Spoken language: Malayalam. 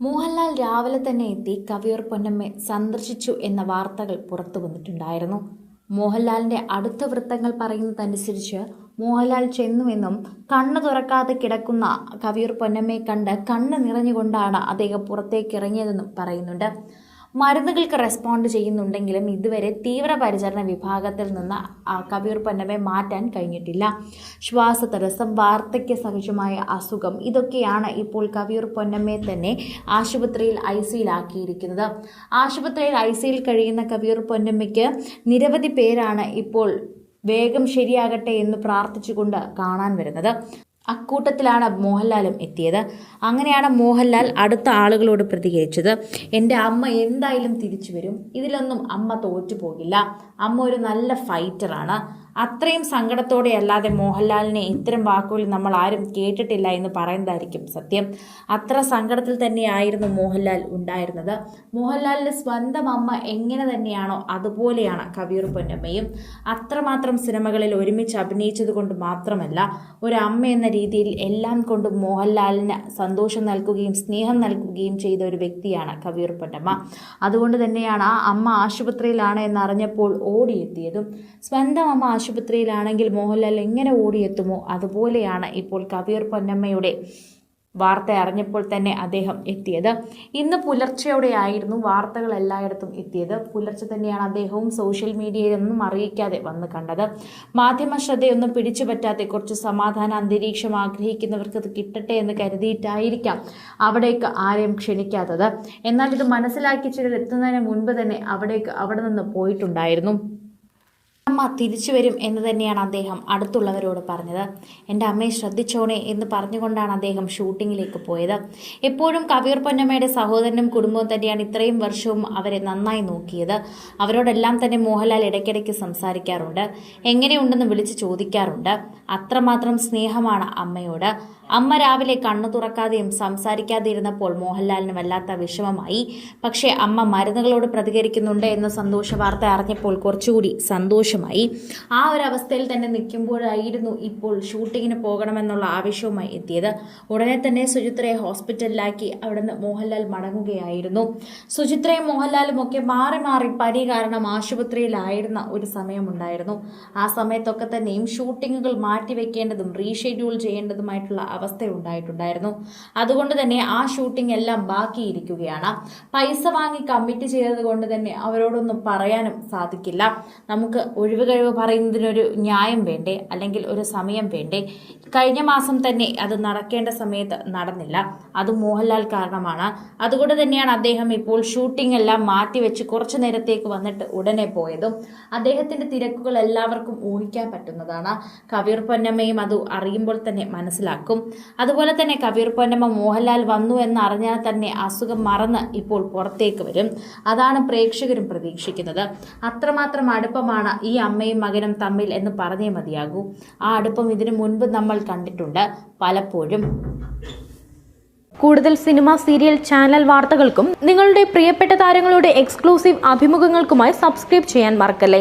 മോഹൻലാൽ രാവിലെ തന്നെ എത്തി കവിയൂർ പൊന്നമ്മയെ സന്ദർശിച്ചു എന്ന വാർത്തകൾ പുറത്തു വന്നിട്ടുണ്ടായിരുന്നു. മോഹൻലാലിന്റെ അടുത്ത വൃത്തങ്ങൾ പറയുന്നതനുസരിച്ച് മോഹൻലാൽ ചെന്നുവെന്നും കണ്ണു തുറക്കാതെ കിടക്കുന്ന കവിയൂർ പൊന്നമ്മയെ കണ്ട് കണ്ണ് നിറഞ്ഞുകൊണ്ടാണ് അദ്ദേഹം പുറത്തേക്ക് ഇറങ്ങിയതെന്നും പറയുന്നുണ്ട്. മരുന്നുകൾക്ക് റെസ്പോണ്ട് ചെയ്യുന്നുണ്ടെങ്കിലും ഇതുവരെ തീവ്രപരിചരണ വിഭാഗത്തിൽ നിന്ന് കബീർ പൊന്നമ്മയെ മാറ്റാൻ കഴിഞ്ഞിട്ടില്ല. ശ്വാസതടസ്സം വാർദ്ധക്യ സഹജമായ അസുഖം ഇതൊക്കെയാണ് ഇപ്പോൾ കവിയൂർ പൊന്നമ്മയെ തന്നെ ആശുപത്രിയിൽ ഐ സിയിലാക്കിയിരിക്കുന്നത്. ആശുപത്രിയിൽ ഐ സിയിൽ കഴിയുന്ന കവിയൂർ പൊന്നമ്മയ്ക്ക് നിരവധി പേരാണ് ഇപ്പോൾ വേഗം ശരിയാകട്ടെ എന്ന് പ്രാർത്ഥിച്ചുകൊണ്ട് കാണാൻ വരുന്നത്. അക്കൂട്ടത്തിലാണ് മോഹൻലാലും എത്തിയത്. അങ്ങനെയാണ് മോഹൻലാൽ അടുത്ത ആളുകളോട് പ്രതികരിച്ചത്. എന്റെ അമ്മ എന്തായാലും തിരിച്ചു വരും. ഇതിലൊന്നും അമ്മ തോറ്റു പോകില്ല അമ്മ ഒരു നല്ല ഫൈറ്ററാണ് അത്രയും സങ്കടത്തോടെ അല്ലാതെ മോഹൻലാലിനെ ഇത്തരം വാക്കുകൾ നമ്മൾ ആരും കേട്ടിട്ടില്ല എന്ന് പറയുന്നതായിരിക്കും സത്യം. അത്ര സങ്കടത്തിൽ തന്നെയായിരുന്നു മോഹൻലാൽ ഉണ്ടായിരുന്നത്. മോഹൻലാലിന്റെ സ്വന്തം അമ്മ എങ്ങനെ തന്നെയാണോ അതുപോലെയാണ് കവിയൂർ പൊന്നമ്മയും. അത്രമാത്രം സിനിമകളിൽ ഒരുമിച്ച് അഭിനയിച്ചത് കൊണ്ട് മാത്രമല്ല ഒരു അമ്മ എന്ന രീതിയിൽ എല്ലാം കൊണ്ടും മോഹൻലാലിന് സന്തോഷം നൽകുകയും സ്നേഹം നൽകുകയും ചെയ്ത ഒരു വ്യക്തിയാണ് കവിയൂർ പൊന്നമ്മ. അതുകൊണ്ട് തന്നെയാണ് ആ അമ്മ ആശുപത്രിയിലാണ് എന്നറിഞ്ഞപ്പോൾ ഓടിയെത്തിയതും. സ്വന്തം അമ്മ ആശുപത്രിയിലാണെങ്കിൽ മോഹൻലാൽ എങ്ങനെ ഓടിയെത്തുമോ അതുപോലെയാണ് ഇപ്പോൾ കവിയർ പൊന്നമ്മയുടെ വാർത്ത അറിഞ്ഞപ്പോൾ തന്നെ അദ്ദേഹം എത്തിയത്. ഇന്ന് പുലർച്ചെയോടെയായിരുന്നു വാർത്തകൾ എല്ലായിടത്തും എത്തിയത്. പുലർച്ചെ തന്നെയാണ് അദ്ദേഹവും സോഷ്യൽ മീഡിയയിലൊന്നും അറിയിക്കാതെ വന്ന് കണ്ടത്. മാധ്യമ ശ്രദ്ധയൊന്നും പിടിച്ചു പറ്റാതെ കുറച്ച് സമാധാന അന്തരീക്ഷം ആഗ്രഹിക്കുന്നവർക്ക് അത് കിട്ടട്ടെ എന്ന് കരുതിയിട്ടായിരിക്കാം അവിടേക്ക് ആരെയും ക്ഷണിക്കാത്തത്. എന്നാൽ ഇത് മനസ്സിലാക്കി ചിലർ എത്തുന്നതിന് മുൻപ് തന്നെ അവിടേക്ക് അവിടെ നിന്ന് പോയിട്ടുണ്ടായിരുന്നു. അമ്മ തിരിച്ചു വരും എന്ന് തന്നെയാണ് അദ്ദേഹം അടുത്തുള്ളവരോട് പറഞ്ഞത്. എന്റെ അമ്മയെ ശ്രദ്ധിച്ചോണേ എന്ന് പറഞ്ഞുകൊണ്ടാണ് അദ്ദേഹം ഷൂട്ടിങ്ങിലേക്ക് പോയത്. എപ്പോഴും കവിയൂർ പൊന്നമ്മയുടെ സഹോദരനും കുടുംബവും തന്നെയാണ് ഇത്രയും വർഷവും അവരെ നന്നായി നോക്കിയത്. അവരോടെല്ലാം തന്നെ മോഹൻലാൽ ഇടയ്ക്കിടയ്ക്ക് സംസാരിക്കാറുണ്ട്. എങ്ങനെയുണ്ടെന്ന് വിളിച്ച് ചോദിക്കാറുണ്ട്. അത്രമാത്രം സ്നേഹമാണ് അമ്മയോട്. അമ്മ രാവിലെ കണ്ണു തുറക്കാതെയും സംസാരിക്കാതെ ഇരുന്നപ്പോൾ മോഹൻലാലിന് വല്ലാത്ത വിഷമമായി. പക്ഷേ അമ്മ മരുന്നുകളോട് പ്രതികരിക്കുന്നുണ്ട് എന്ന സന്തോഷ വാർത്ത അറിഞ്ഞപ്പോൾ കുറച്ചുകൂടി സന്തോഷമായി ആ ഒരു അവസ്ഥയിൽ തന്നെ നിൽക്കുമ്പോഴായിരുന്നു ഇപ്പോൾ ഷൂട്ടിങ്ങിന് പോകണമെന്നുള്ള ആവശ്യവുമായി എത്തിയത്. ഉടനെ തന്നെ സുചിത്രയെ ഹോസ്പിറ്റലിലാക്കി അവിടുന്ന് മോഹൻലാൽ മടങ്ങുകയായിരുന്നു. സുചിത്രയും മോഹൻലാലും ഒക്കെ മാറി മാറി പനി കാരണം ആശുപത്രിയിലായിരുന്ന ഒരു സമയമുണ്ടായിരുന്നു. ആ സമയത്തൊക്കെ തന്നെയും ഷൂട്ടിങ്ങുകൾ മാറ്റിവെക്കേണ്ടതും റീഷെഡ്യൂൾ ചെയ്യേണ്ടതുമായിട്ടുള്ള അവസ്ഥ ഉണ്ടായിട്ടുണ്ടായിരുന്നു അതുകൊണ്ട് തന്നെ ആ ഷൂട്ടിംഗ് എല്ലാം ബാക്കിയിരിക്കുകയാണ്. പൈസ വാങ്ങി കമ്മിറ്റ് ചെയ്തത് കൊണ്ട് തന്നെ അവരോടൊന്നും പറയാനും സാധിക്കില്ല. നമുക്ക് ഒഴിവ് കഴിവ് പറയുന്നതിനൊരു ന്യായം വേണ്ടേ? അല്ലെങ്കിൽ ഒരു സമയം വേണ്ടേ? കഴിഞ്ഞ മാസം തന്നെ അത് നടക്കേണ്ട സമയത്ത് നടന്നില്ല. അത് മോഹൻലാൽ കാരണമാണ്. അതുകൊണ്ട് തന്നെയാണ് അദ്ദേഹം ഇപ്പോൾ ഷൂട്ടിംഗ് എല്ലാം മാറ്റിവെച്ച് കുറച്ചു നേരത്തേക്ക് വന്നിട്ട് ഉടനെ പോയതും. അദ്ദേഹത്തിന്റെ തിരക്കുകൾ എല്ലാവർക്കും ഊഹിക്കാൻ പറ്റുന്നതാണ്. കവിർ പൊന്നമ്മയും അത് അറിയുമ്പോൾ തന്നെ മനസ്സിലാക്കും. അതുപോലെ തന്നെ കവിർ പൊന്നമ്മ മോഹൻലാൽ വന്നു എന്ന് അറിഞ്ഞാൽ തന്നെ അസുഖം മറന്ന് ഇപ്പോൾ പുറത്തേക്ക് വരും. അതാണ് പ്രേക്ഷകരും പ്രതീക്ഷിക്കുന്നത്. അത്രമാത്രം അടുപ്പമാണ് ഈ അമ്മയും മകനും തമ്മിൽ എന്ന് പറഞ്ഞേ മതിയാകൂ. ആ അടുപ്പം ഇതിനു മുൻപ് നമ്മൾ കണ്ടിട്ടുണ്ട്. പലപ്പോഴും കൂടുതൽ സിനിമ സീരിയൽ ചാനൽ വാർത്തകൾക്കും നിങ്ങളുടെ പ്രിയപ്പെട്ട താരങ്ങളുടെ എക്സ്ക്ലൂസീവ് അഭിമുഖങ്ങൾക്കുമായി സബ്സ്ക്രൈബ് ചെയ്യാൻ മറക്കല്ലേ?